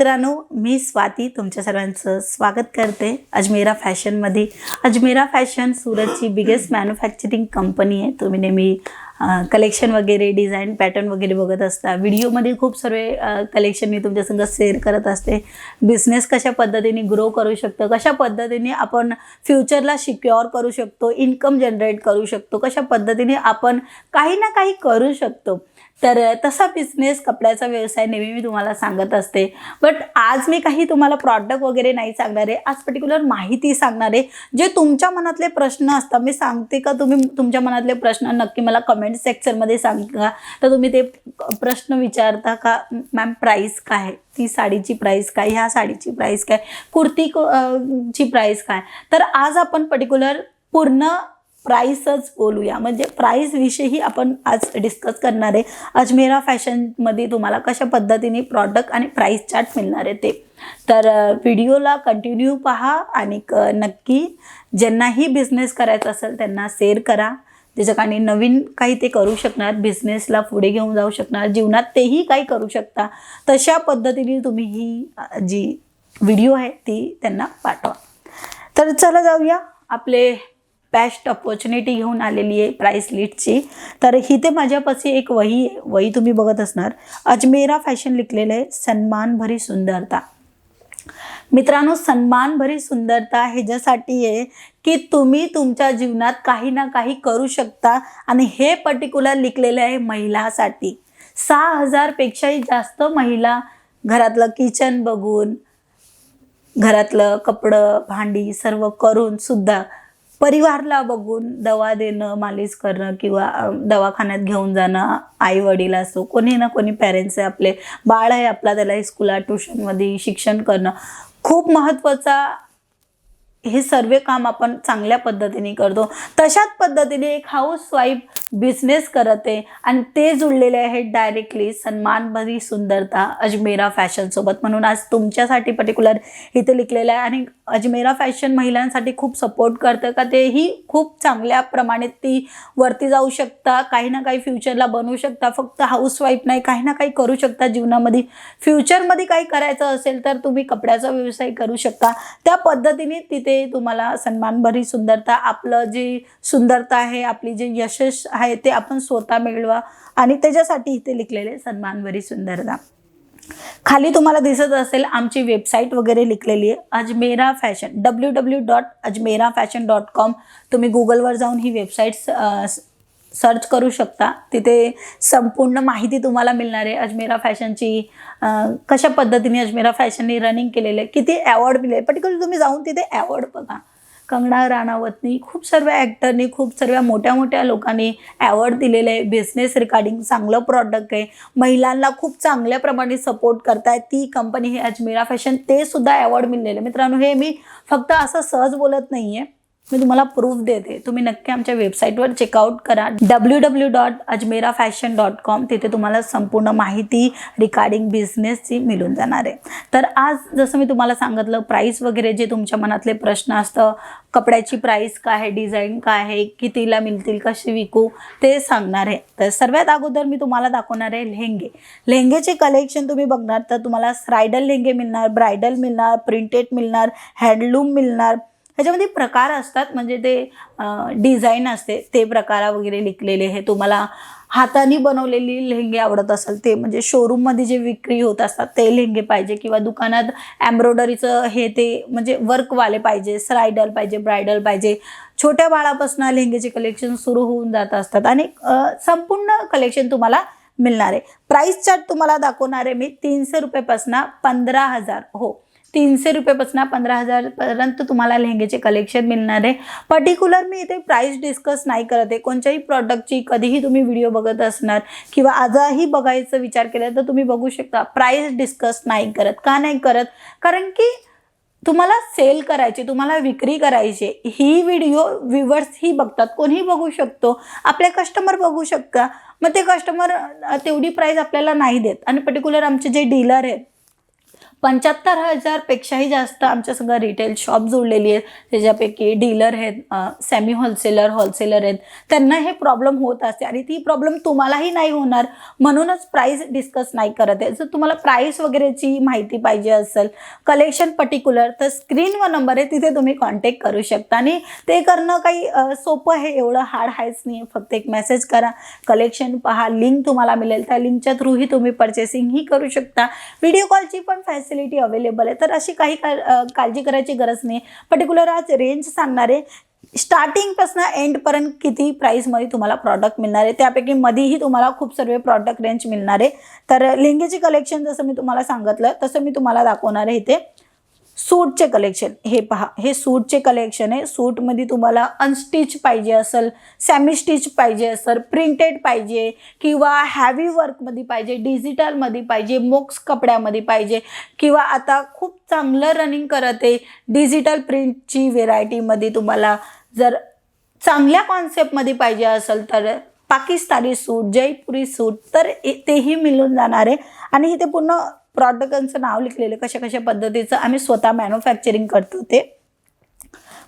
मित्रांनो मी स्वाती तुमच्या सर्वांचं स्वागत करते अजमेरा फॅशनमध्ये. अजमेरा फॅशन सुरतची बिगेस्ट मॅन्युफॅक्चरिंग कंपनी आहे. तुम्ही नेहमी कलेक्शन वगैरे डिझाईन पॅटर्न वगैरे बघत असता. व्हिडिओमध्ये खूप सर्व कलेक्शन मी तुमच्यासंग शेअर करत असते. बिझनेस कशा पद्धतीने ग्रो करू शकतो? कशा पद्धतीने आपण फ्युचरला सिक्युअर करू शकतो? इन्कम जनरेट करू शकतो? कशा पद्धतीने आपण काही ना काही करू शकतो? तर तसा बिझनेस कपड्याचा व्यवसाय नेहमी मी तुम्हाला सांगत असते. बट आज मी काही तुम्हाला प्रॉडक्ट वगैरे नाही सांगणार आहे. आज पर्टिक्युलर माहिती सांगणार आहे. जे तुमच्या मनातले प्रश्न असतात मी सांगते का? तुम्ही तुमच्या मनातले प्रश्न नक्की मला कमेंट सेक्शनमध्ये सांगा. तर तुम्ही ते प्रश्न विचारता का? मॅम प्राईस काय? आहे ती साडीची प्राईस काय? ह्या साडीची प्राईस काय? कुर्ती ची प्राईस काय? तर आज आपण पर्टिक्युलर पूर्ण प्राईसच बोलूया. म्हणजे प्राईसविषयी आपण आज डिस्कस करणार आहे. अजमेरा फॅशनमध्ये तुम्हाला कशा पद्धतीने प्रॉडक्ट आणि प्राईस चार्ट मिळणार आहे ते. तर व्हिडिओला कंटिन्यू पहा आणि क नक्की ज्यांनाही बिझनेस करायचा असेल त्यांना शेअर करा. ज्याच्याकडे नवीन काही ते करू शकणार बिझनेसला पुढे घेऊन जाऊ शकणार जीवनात तेही काही करू शकता. तशा पद्धतीने तुम्ही ही जी व्हिडिओ आहे ती त्यांना पाठवा. तर चला जाऊया आपले बेस्ट ऑपॉर्च्युनिटी घेऊन आलेली आहे प्राईस लिटची तर इथे माझ्यापाशी एक वही आहे वही तुम्ही बघत असणार. अजमेरा फॅशन लिखलेलं आहे सन्मान भरी सुंदरता. मित्रांनो सन्मान भरी सुंदरता ह्याच्यासाठी आहे की तुम्ही तुमच्या जीवनात काही ना काही करू शकता आणि हे पर्टिक्युलर लिखलेलं आहे महिलासाठी. सहा हजारपेक्षाही जास्त महिला घरातलं किचन बघून घरातलं कपडं भांडी सर्व करून सुद्धा परिवारला बघून दवा देणं मालिश करणं किंवा दवाखान्यात घेऊन जाणं आई वडील असो कोणी ना कोणी पेरेंट्स आहे आपले बाळ आहे आपला त्याला स्कूला ट्युशनमध्ये शिक्षण करणं. खूप महत्त्वाचा हे सर्व काम आपण चांगल्या पद्धतीने करतो. तशाच पद्धतीने एक हाऊस वाईफ बिझनेस करत आहे आणि ते जुळलेले आहेत डायरेक्टली सन्मानभरी सुंदरता अजमेरा फॅशनसोबत म्हणून आज तुमच्यासाठी पर्टिक्युलर इथे लिहिलेलं आहे आणि अजमेरा फॅशन महिलांसाठी खूप सपोर्ट करतं का तेही खूप चांगल्या प्रमाणे ती वरती जाऊ शकता काही ना काही फ्युचरला बनवू शकता. फक्त हाऊस वाईफ नाही काही ना काही करू शकता जीवनामध्ये. फ्युचरमध्ये काही करायचं असेल तर तुम्ही कपड्याचा व्यवसाय करू शकता. त्या पद्धतीने तिथे तुम्हाला सन्मानभरी सुंदरता आपलं जी सुंदरता आहे आपली जे यशस्वी आहे ते आपण स्वतः मिळवा. आणि त्याच्यासाठी इथे लिखलेले सन्मानभरी सुंदरता. खाली तुम्हाला दिसत असेल आमची वेबसाईट वगैरे लिखलेली आहे Ajmera fashion W W dot Ajmera fashion dot com तुम्ही गुगलवर जाऊन ही वेबसाईट सर्च करू शकता. तिथे संपूर्ण माहिती तुम्हाला मिळणार आहे. अजमेरा फॅशनची कशा पद्धतीने अजमेरा फॅशनने रनिंग केलेलं आहे. किती अवॉर्ड मिळेल पर्टिक्युलर तुम्ही जाऊन तिथे अवॉर्ड बघा. कंगना राणावतनी खूप सर्व ॲक्टरनी खूप सर्व मोठ्या मोठ्या लोकांनी अवॉर्ड दिलेले आहे. बिझनेस रिगार्डिंग चांगलं प्रॉडक्ट आहे. महिलांना खूप चांगल्या प्रमाणे सपोर्ट करतायत. ती कंपनी हे अजमेरा फॅशन ते सुद्धा अवॉर्ड मिळलेले मित्रांनो हे मी फक्त असं सहज बोलत नाही आहे मी तुम्हाला प्रूफ देते. तुम्ही नक्की आमच्या वेबसाईटवर चेकआउट करा. W W dot Ajmera fashion dot com तिथे तुम्हाला संपूर्ण माहिती रिगार्डिंग बिझनेसची मिळून जाणार आहे. तर आज जसं मी तुम्हाला सांगितलं प्राईस वगैरे जे तुमच्या मनातले प्रश्न असतं कपड्याची प्राईस काय आहे डिझाईन काय आहे कितीला मिळतील कशी विकू ते सांगणार आहे. तर सर्वात अगोदर मी तुम्हाला दाखवणार आहे लेहंगे. लेहंगेचे कलेक्शन तुम्ही बघणार तर तुम्हाला स्रायडल लेहंगे मिळणार ब्रायडल मिळणार प्रिंटेड मिळणार हँडलूम मिळणार ह्याच्यामध्ये प्रकार असतात. म्हणजे ते डिझाईन असते. ते प्रकार वगैरे लिखलेले हे तुम्हाला हाताने बनवलेली लेहंगे आवडत असेल ते म्हणजे शोरूममध्ये जे विक्री होत असतात ते लेहंगे पाहिजे किंवा दुकानात एम्ब्रॉयडरीचं हे ते म्हणजे वर्कवाले पाहिजे स्रायडल पाहिजे ब्रायडल पाहिजे. छोट्या बाळापासून लेहंगेचे कलेक्शन सुरू होऊन जात असतात आणि संपूर्ण कलेक्शन तुम्हाला मिळणार. आहे प्राईस चार्ट तुम्हाला दाखवणार आहे मी तीनशे रुपयेपासून पंधरा हजार. हो. तीनशे रुपयेपासून पंधरा हजारपर्यंत तुम्हाला लेहंग्याचे कलेक्शन मिळणार आहे. पर्टिक्युलर मी इथे प्राईस डिस्कस नाही करत आहे. कोणत्याही प्रॉडक्टची कधीही तुम्ही व्हिडिओ बघत असणार किंवा आजही बघायचा विचार केला तर तुम्ही बघू शकता. प्राईस डिस्कस नाही करत. का नाही करत? कारण की तुम्हाला सेल करायची तुम्हाला विक्री करायची ही व्हिडिओ व्ह्युअर्स ही बघतात. कोणीही बघू शकतो. आपले कस्टमर बघू शकता. मग ते कस्टमर तेवढी प्राईस आपल्याला नाही देत. आणि पर्टिक्युलर आमचे जे डीलर आहेत पंच्याहत्तर हजारपेक्षाही जास्त आमच्या सगळं रिटेल शॉप जोडलेली आहेत. त्याच्यापैकी डीलर आहेत सेमी होलसेलर होलसेलर आहेत. त्यांना हे प्रॉब्लेम होत असते आणि ती प्रॉब्लेम तुम्हालाही नाही होणार म्हणूनच प्राईस डिस्कस नाही करत आहे. जर तुम्हाला प्राईस वगैरेची माहिती पाहिजे असेल कलेक्शन पर्टिक्युलर तर स्क्रीनवर नंबर आहे तिथे तुम्ही कॉन्टॅक्ट करू शकता. आणि ते करणं काही सोपं आहे एवढं हार्ड आहेच नाही फक्त एक मेसेज करा. कलेक्शन पहा लिंक तुम्हाला मिळेल. त्या लिंकच्या थ्रूही तुम्ही पर्चेसिंगही करू शकता. व्हिडिओ कॉलची पण फॅसिलिटी फॅसिलिटी अवेलेबल आहे. तर अशी काही काळजी करायची गरज नाही. पर्टिक्युलर आज रेंज सांगणार आहे. स्टार्टिंगपासून एंडपर्यंत किती प्राईसमध्ये तुम्हाला प्रॉडक्ट मिळणार आहे. त्यापैकी मध्येही तुम्हाला खूप सर्व प्रॉडक्ट रेंज मिळणार आहे. तर लेंगेचे कलेक्शन जसं मी तुम्हाला सांगितलं तसं मी तुम्हाला दाखवणार आहे इथे. सूटचे कलेक्शन हे पहा हे सूटचे कलेक्शन आहे. सूटमध्ये तुम्हाला अनस्टिच पाहिजे असेल सॅमी स्टिच पाहिजे असेल प्रिंटेड पाहिजे किंवा हॅवी वर्कमध्ये पाहिजे डिजिटलमध्ये पाहिजे मोक्स कपड्यामध्ये पाहिजे किंवा आता खूप चांगलं रनिंग करत आहे डिजिटल प्रिंटची व्हेरायटीमध्ये तुम्हाला जर चांगल्या कॉन्सेप्टमध्ये पाहिजे असेल तर पाकिस्तानी सूट जयपुरी सूट तर तेही मिळून जाणार आहे. आणि इथे पूर्ण प्रॉडक्टांचं नाव लिखलेलं कशा कशा पद्धतीचं आम्ही स्वतः मॅन्युफॅक्चरिंग करतो ते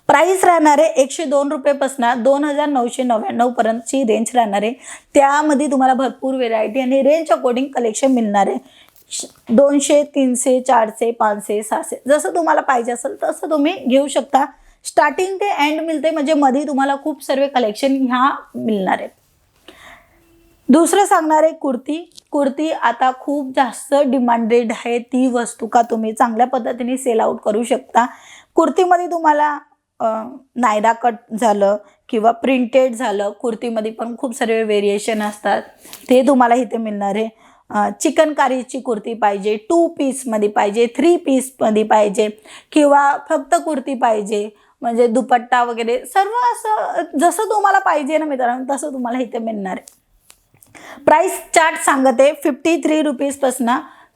प्राईस राहणार आहे एकशे दोन रुपयेपासून दोन हजार नऊशे नव्याण्णवपर्यंतची रेंज राहणार. आहे त्यामध्ये तुम्हाला भरपूर व्हेरायटी आणि रेंज अकॉर्डिंग कलेक्शन मिळणार. आहे श- दोनशे तीनशे चारशे पाचशे सहाशे. जसं तुम्हाला पाहिजे असेल तसं तुम्ही घेऊ शकता. स्टार्टिंग ते एंड मिळते म्हणजे मध्ये तुम्हाला खूप सर्व कलेक्शन ह्या मिळणार. आहेत दुसरं सांगणार आहे कुर्ती. कुर्ती आता खूप जास्त डिमांडेड आहे. ती वस्तू का तुम्ही चांगल्या पद्धतीने सेल आउट करू शकता. कुर्तीमध्ये तुम्हाला नायरा कट झालं किंवा प्रिंटेड झालं कुर्तीमध्ये पण खूप सारे व्हेरिएशन असतात. ते तुम्हाला इथे मिळणार आहे. चिकनकारीची कुर्ती पाहिजे टू पीसमध्ये पाहिजे थ्री पीसमध्ये पाहिजे किंवा फक्त कुर्ती पाहिजे. म्हणजे दुपट्टा वगैरे सर्व असं जसं तुम्हाला पाहिजे ना मित्रांनो तसं तुम्हाला इथे मिळणार आहे. प्राईस चार्ट सांगत आहे फिफ्टी थ्री रुपीजपासून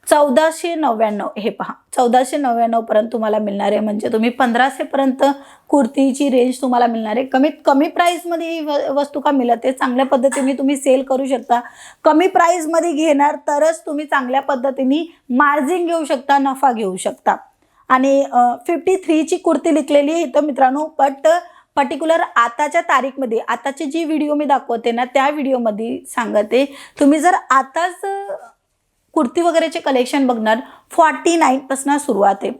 चौदाशे नव्याण्णव. हे पहा चौदाशे नव्याण्णवपर्यंत तुम्हाला मिळणार आहे. म्हणजे तुम्ही पंधराशेपर्यंत कुर्तीची रेंज तुम्हाला मिळणार आहे. कमीत कमी प्राईसमध्ये ही व- वस्तू का मिळत आहे चांगल्या पद्धतीने तुम्ही सेल करू शकता. कमी प्राईसमध्ये घेणार तरच तुम्ही चांगल्या पद्धतीने मार्जिन घेऊ शकता नफा घेऊ शकता. आणि फिफ्टी थ्रीची कुर्ती लिखलेली आहे इथं मित्रांनो बट पर्टिक्युलर आताच्या तारीखमध्ये आताचे जी व्हिडिओ मी दाखवते ना त्या व्हिडिओमध्ये सांगते. तुम्ही जर आताच कुर्ती वगैरेचे कलेक्शन बघणार फॉर्टी नाईनपासून सुरुवात आहे.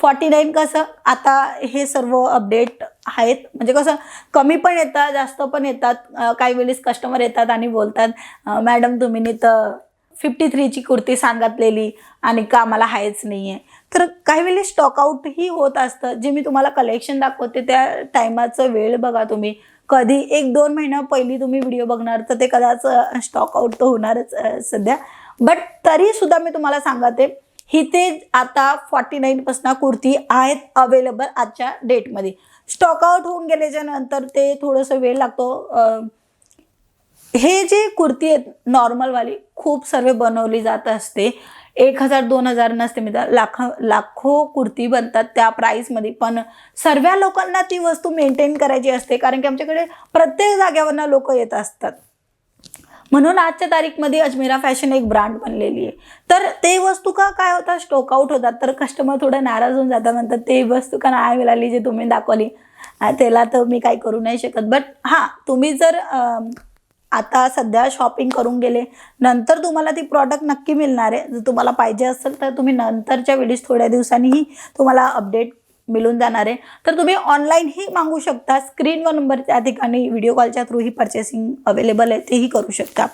फॉर्टी नाईन कसं आता हे सर्व अपडेट आहेत. म्हणजे कसं कमी पण येतात जास्त पण येतात काही वेळेस कस्टमर येतात आणि बोलतात मॅडम तुम्ही तर फिफ्टी थ्रीची कुर्ती सांगितलेली आणि का मला आहेच नाही आहे तर काही वेळेला स्टॉकआउटही होत असतं. जे मी तुम्हाला कलेक्शन दाखवते त्या टायमाचं वेळ बघा तुम्ही. कधी एक दोन महिना पहिली तुम्ही व्हिडिओ बघणार तर ते कदाच स्टॉकआउट तर होणारच सध्या. बट तरी सुद्धा मी तुम्हाला सांगते इथे आता फॉर्टी नाईनपासनं कुर्ती आहेत अवेलेबल आजच्या डेटमध्ये स्टॉकआउट होऊन गेल्याच्यानंतर ते थोडंसं वेळ लागतो. हे जे कुर्ती आहेत नॉर्मलवाली खूप सर्व बनवली जात असते. एक हजार दोन हजार नसते मी लाख लाखो कुर्ती बनतात त्या प्राईसमध्ये पण सर्व लोकांना ती वस्तू मेंटेन करायची असते कारण की आमच्याकडे प्रत्येक जाग्यावरनं लोक येत असतात. म्हणून आजच्या तारीखमध्ये अजमेरा फॅशन एक ब्रँड बनलेली आहे. तर ते वस्तू का काय होतात? स्टॉकआउट होतात. तर कस्टमर थोडं नाराज होऊन जातात. म्हणतात ते वस्तू का नाही मिळाली जे तुम्ही दाखवली? त्याला तर मी काही करू नाही शकत. बट हां तुम्ही जर आता सध्या शॉपिंग करून गेले. नंतर तुम्हाला ती प्रॉडक्ट नक्की मिळणार आहे. जर तुम्हाला पाहिजे असेल तर तुम्ही नंतरच्या वेळेस थोड्या दिवसांनीही तुम्हाला अपडेट मिळून जाणार आहे. तर तुम्ही ऑनलाईनही मागू शकता. स्क्रीनवर नंबर त्या ठिकाणी व्हिडिओ कॉलच्या थ्रू ही पर्चेसिंग अवेलेबल आहे. तेही करू शकता.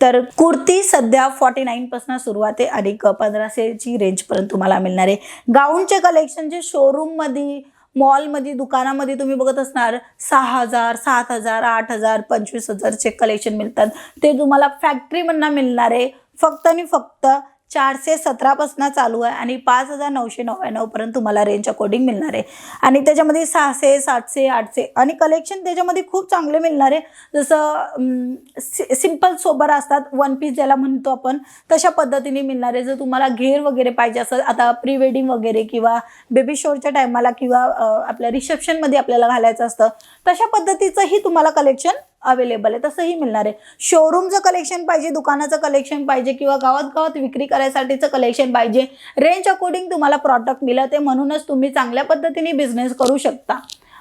तर कुर्ती सध्या फॉर्टी नाईनपासून सुरुवात आहे. आणि पंधराशेची रेंजपर्यंत तुम्हाला मिळणार आहे. गाऊनचे कलेक्शन जे शोरूममध्ये मॉलमध्ये दुकानामध्ये तुम्ही बघत असणार सहा हजार सात हजार आठ हजार पंचवीस हजारचे कलेक्शन मिळतात. ते तुम्हाला फॅक्टरीमधनं मिळणार आहे फक्त आणि फक्त चारशे सतरापासून चालू आहे आणि पाच हजार नऊशे नव्याण्णवपर्यंत तुम्हाला रेंज अकॉर्डिंग मिळणार आहे. आणि त्याच्यामध्ये सहाशे सातशे आठशे आणि कलेक्शन त्याच्यामध्ये खूप चांगले मिळणार आहे. जसं सि सिंपल सोबर असतात. वन पीस ज्याला म्हणतो आपण तशा पद्धतीने मिळणार आहे. जर तुम्हाला घेर वगैरे पाहिजे असेल आता प्री वेडिंग वगैरे किंवा बेबी शोरच्या टायमाला किंवा आपल्या रिसेप्शनमध्ये आपल्याला घालायचं असतं तशा पद्धतीचंही तुम्हाला कलेक्शन अवेलेबल आहे तसंही मिळणार आहे. शोरूमचं कलेक्शन पाहिजे दुकानाचं कलेक्शन पाहिजे किंवा गावात गावात विक्री करायसाठीचं कलेक्शन पाहिजे रेंज अकॉर्डिंग तुम्हाला प्रॉडक्ट मिळत आहे म्हणूनच तुम्ही चांगल्या पद्धतीने बिझनेस करू शकता.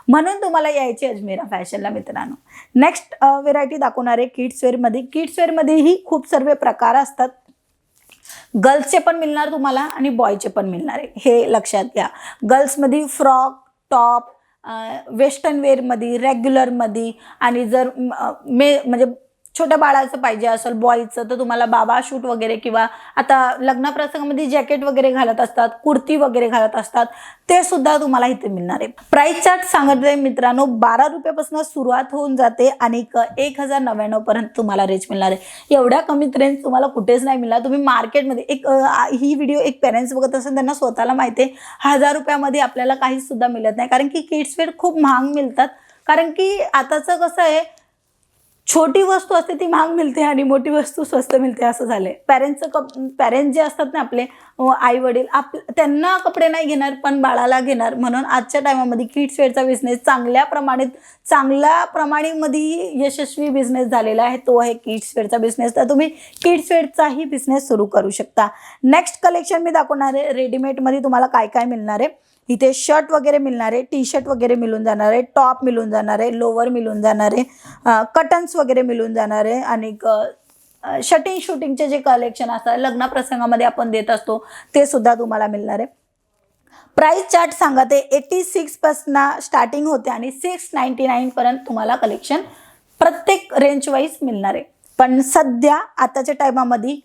म्हणून तुम्हाला यायची अजमेरा फॅशनला मित्रांनो. नेक्स्ट व्हेरायटी दाखवणार आहे किड्सवेअरमध्ये किड्सवेअरमध्येही खूप सर्व प्रकार असतात. गर्ल्सचे पण मिळणार तुम्हाला आणि बॉयचे पण मिळणार आहे. हे लक्षात घ्या. गर्ल्समध्ये फ्रॉक टॉप वेस्टर्न वेअरमध्ये रेग्युलरमध्ये आणि जर मे म्हणजे छोट्या बाळाचं पाहिजे असेल बॉयचं तर तुम्हाला बाबा शूट वगैरे किंवा आता लग्नप्रसंगामध्ये जॅकेट वगैरे घालत असतात कुर्ती वगैरे घालत असतात ते सुद्धा तुम्हाला इथे मिळणार आहे. प्राईस चार्ट सांगत आहे मित्रांनो बारा रुपयापासून सुरुवात होऊन जाते आणि एक हजार नव्याण्णवपर्यंत तुम्हाला रेंज मिळणार आहे. एवढ्या कमीत रेंज तुम्हाला कुठेच नाही मिळणार. तुम्ही मार्केटमध्ये एक ही व्हिडिओ एक पेरेंट्स बघत असेल त्यांना स्वतःला माहिती आहे हजार रुपयामध्ये आपल्याला काहीच सुद्धा मिळत नाही. कारण की किड्स वेअर खूप महाग मिळतात. कारण की आताचं कसं आहे छोटी वस्तू असते ती महाग मिळते आणि मोठी वस्तू स्वस्त मिळते असं झालंय. पॅरेंट्सचं कप पॅरेंट्स जे असतात ना आपले आई वडील आप त्यांना कपडे नाही घेणार पण बाळाला घेणार. म्हणून आजच्या टायमामध्ये किड्स वेअरचा बिझनेस चांगल्या प्रमाणित चांगल्या प्रमाणेमध्ये यशस्वी बिझनेस झालेला आहे. तो आहे किड्स वेअरचा बिझनेस तर तुम्ही किड्स वेअरचाही बिझनेस सुरू करू शकता. नेक्स्ट कलेक्शन मी दाखवणार आहे. रेडीमेडमध्ये तुम्हाला काय काय मिळणार आहे. इथे शर्ट वगैरे मिळणार आहे टी शर्ट वगैरे मिळून जाणार आहे टॉप मिळून जाणार आहे लोवर मिळून जाणार आहे कटन्स वगैरे मिळून जाणार आहे आणि शटिंग शूटिंगचे जे कलेक्शन असतात लग्न प्रसंगामध्ये आपण देत असतो ते सुद्धा तुम्हाला मिळणार आहे. प्राईस चार्ट सांगा ते एटी सिक्सपासून स्टार्टिंग होते आणि सिक्स नाईन्टी नाईनपर्यंत तुम्हाला कलेक्शन प्रत्येक रेंजवाईज मिळणार आहे. पण सध्या आताच्या टायमामध्ये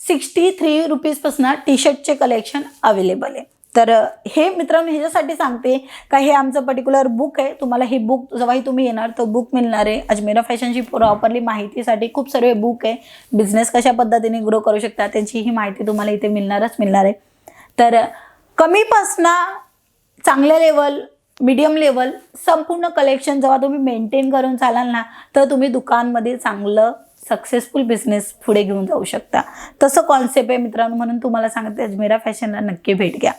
सिक्स्टी थ्री रुपीजपासून टी शर्टचे कलेक्शन अवेलेबल आहे. तर हे मित्रांनो ह्याच्यासाठी सांगते का हे आमचं पर्टिक्युलर बुक आहे. तुम्हाला हे बुक जेव्हाही तुम्ही येणार तर बुक मिळणार आहे. अजमेरा फॅशनची प्रॉपरली माहितीसाठी खूप सर्व बुक आहे. बिझनेस कशा पद्धतीने ग्रो करू शकता त्याची ही माहिती तुम्हाला इथे मिळणारच मिळणार आहे. तर कमीपासनं चांगल्या लेवल मीडियम लेवल संपूर्ण कलेक्शन जेव्हा तुम्ही मेंटेन करून चालाल ना तर तुम्ही दुकानमध्ये चांगलं सक्सेसफुल बिझनेस पुढे घेऊन जाऊ शकता. तसं कॉन्सेप्ट आहे मित्रांनो म्हणून तुम्हाला सांगते अजमेरा फॅशनला नक्की भेट घ्या.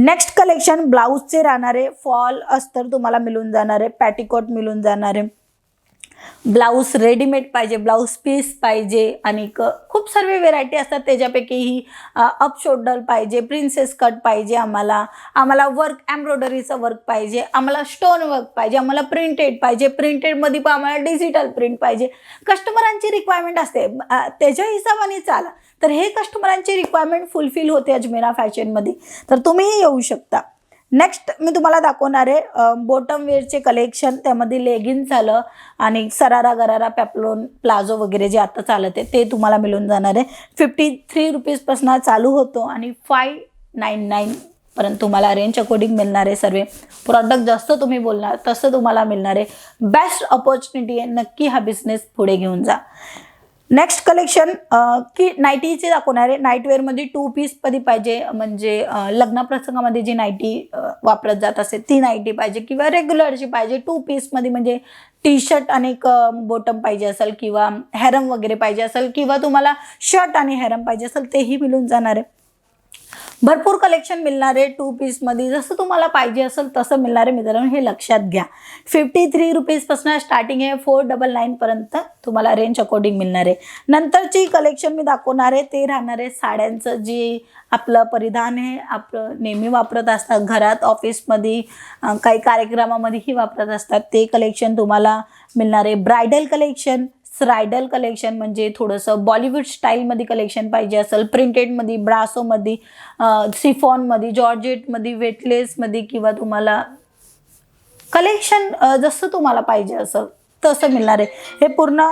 नेक्स्ट कलेक्शन ब्लाऊजचे राहणारे फॉल अस्तर तुम्हाला मिळून जाणार आहे पॅटिकोट मिळून जाणार. आहे ब्लाऊज रेडीमेड पाहिजे ब्लाऊज पीस पाहिजे आणि क- खूप सर्व व्हेरायटी असतात. त्याच्यापैकीही अप शोल्डर पाहिजे प्रिन्सेस कट पाहिजे आम्हाला. आम्हाला वर्क एम्ब्रॉयडरीचं वर्क पाहिजे. आम्हाला स्टोन वर्क पाहिजे. आम्हाला प्रिंटेड पाहिजे. प्रिंटेडमध्ये पण आम्हाला डिजिटल प्रिंट पाहिजे. कस्टमरांची रिक्वायरमेंट असते. त्याच्या हिशोबाने चाला. तर हे कस्टमरांची रिक्वायरमेंट फुलफिल होते अजमेरा फॅशनमध्ये तर तुम्हीही येऊ शकता. नेक्स्ट मी तुम्हाला दाखवणार आहे बॉटम वेअरचे कलेक्शन त्यामध्ये लेगिन्स झालं आणि सरारा गरारा पॅपलोन प्लाझो वगैरे जे आता चालत आहे ते तुम्हाला मिळून जाणार आहे. फिफ्टी थ्री रुपीजपासून चालू होतो आणि फाय नाईन नाईन पर्यंत तुम्हाला रेंज अकॉर्डिंग मिळणार आहे सर्व. प्रॉडक्ट जसं तुम्ही बोलणार तसं तुम्हाला मिळणार आहे. बेस्ट ऑपॉर्च्युनिटी आहे नक्की हा बिझनेस पुढे घेऊन जा. नेक्स्ट कलेक्शन की नाईटीचे दाखवणार आहे नाईटवेअरमध्ये टू पीस कधी पाहिजे म्हणजे लग्नप्रसंगामध्ये लग्न प्रसंगामध्ये जी नाईटी वापरत जात असेल ती नाईटी पाहिजे किंवा रेग्युलरची पाहिजे टू पीसमध्ये म्हणजे टी शर्ट आणि एक बॉटम पाहिजे असेल किंवा हॅरम वगैरे पाहिजे असेल किंवा तुम्हाला शर्ट आणि हॅरम पाहिजे असेल तेही मिळून जाणार आहे. भरपूर कलेक्शन मिळणार आहे टू पीसमध्ये जसं तुम्हाला पाहिजे असेल तसं मिळणार आहे मित्रांनो हे लक्षात घ्या. फिफ्टी थ्री रुपीजपासून स्टार्टिंग आहे फोर डबल नाईनपर्यंत तुम्हाला रेंज अकॉर्डिंग मिळणार. आहे नंतरची कलेक्शन मी दाखवणार आहे ते राहणार आहे साड्यांचं जे आपलं परिधान आहे आपलं नेहमी वापरत असतात. घरात ऑफिसमध्ये काही कार्यक्रमामध्येही वापरत असतात. ते कलेक्शन तुम्हाला मिळणार आहे. ब्रायडल कलेक्शन स्रायडल कलेक्शन म्हणजे थोडंसं बॉलिवूड स्टाईलमध्ये कलेक्शन पाहिजे असेल प्रिंटेडमध्ये ब्रासोमध्ये सिफॉनमध्ये जॉर्जेटमध्ये वेटलेसमध्ये किंवा तुम्हाला कलेक्शन जसं तुम्हाला पाहिजे असं तसं मिळणार आहे. हे पूर्ण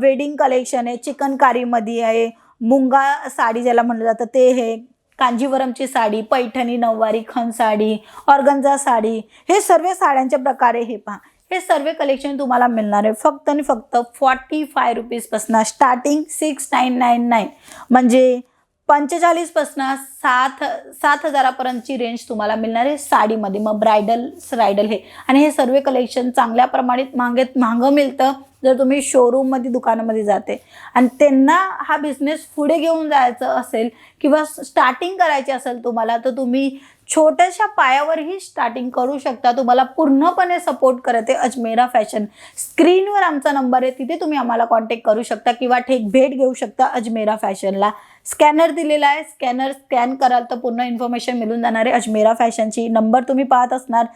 वेडिंग कलेक्शन आहे चिकनकारीमध्ये आहे मुंगा साडी ज्याला म्हणलं जातं ते हे कांजीवरमची साडी पैठणी नऊवारी खन साडी ऑर्गन्झा साडी हे सर्व साड्यांच्या प्रकारे हे पहा. हे सर्व कलेक्शन तुम्हाला मिळणार आहे. फक्त आणि फक्त forty five रुपीजपासून starting six nine nine nine म्हणजे पंचेचाळीसपासून सात सात हजारापर्यंतची रेंज तुम्हाला मिळणार आहे साडीमध्ये. मग ब्रायडल रायडल हे. आणि हे सर्व कलेक्शन चांगल्या प्रमाणात महागेत महागं मिळतं जर तुम्ही शोरूममध्ये दुकानामध्ये जाते. आणि त्यांना हा बिझनेस पुढे घेऊन जायचं असेल किंवा स्टार्टिंग करायची असेल तुम्हाला तर तुम्ही छोट्याशा पायावरही स्टार्टिंग करू शकता. तुम्हाला पूर्णपणे सपोर्ट करते अजमेरा फॅशन स्क्रीनवर आमचा नंबर आहे तिथे तुम्ही आम्हाला कॉन्टॅक्ट करू शकता किंवा ठेक भेट घेऊ शकता अजमेरा फॅशनला स्कॅनर दिलेला आहे स्कॅनर स्कॅन कराल तर पूर्ण इन्फॉर्मेशन मिळून जाणार आहे. अजमेरा फॅशनची नंबर तुम्ही पाहत असणार.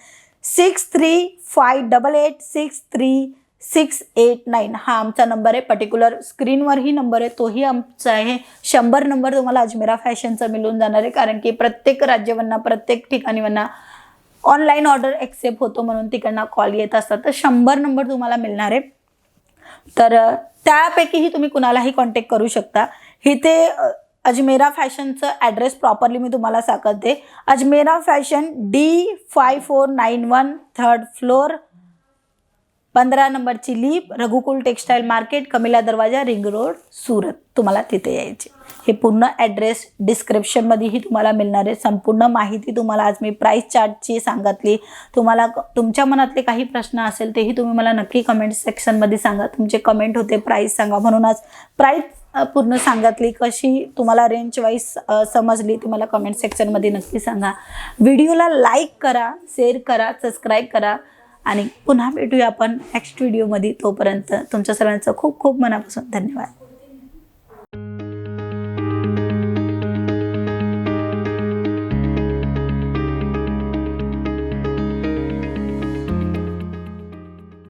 Six three five double eight six three six eight nine. हा आमचा नंबर आहे. पर्टिक्युलर स्क्रीनवरही नंबर आहे. तोही आमचा आहे. शंभर नंबर तुम्हाला अजमेरा फॅशनचा मिळून जाणार आहे. कारण की प्रत्येक राज्यावरना प्रत्येक ठिकाणी ठिकाणीवरना ऑनलाईन ऑर्डर एक्सेप्ट होतो म्हणून तिकडनं कॉल येत असतात. तर शंभर नंबर तुम्हाला मिळणार आहे. तर त्यापैकीही तुम्ही कुणालाही कॉन्टॅक्ट करू शकता. इथे अजमेरा फॅशनचं ॲड्रेस प्रॉपरली मी तुम्हाला सांगते Ajmera fashion D five four nine one third floor पंधरा नंबरची leaf Raghukul textile market Kamela Darwaja ring road Surat. तुम्हाला तिथे यायचे. हे पूर्ण ॲड्रेस डिस्क्रिप्शनमध्येही तुम्हाला मिळणार आहे संपूर्ण माहिती तुम्हाला आज मी प्राईस चार्टची सांगितली. तुम्हाला क- तुमच्या मनातले काही प्रश्न असेल तेही तुम्ही मला नक्की कमेंट सेक्शनमध्ये सांगा. तुमचे कमेंट होते प्राईस सांगा. म्हणून आज प्राईस पूर्ण सांगितली. कशी तुम्हाला रेंज वाईज समजली ती मला कमेंट सेक्शनमध्ये नक्की सांगा. व्हिडिओला लाईक करा शेअर करा सबस्क्राईब करा. आणि पुन्हा भेटूया आपण नेक्स्ट व्हिडिओमध्ये तोपर्यंत तुमच्या सर्वांचं खूप खूप मनापासून धन्यवाद.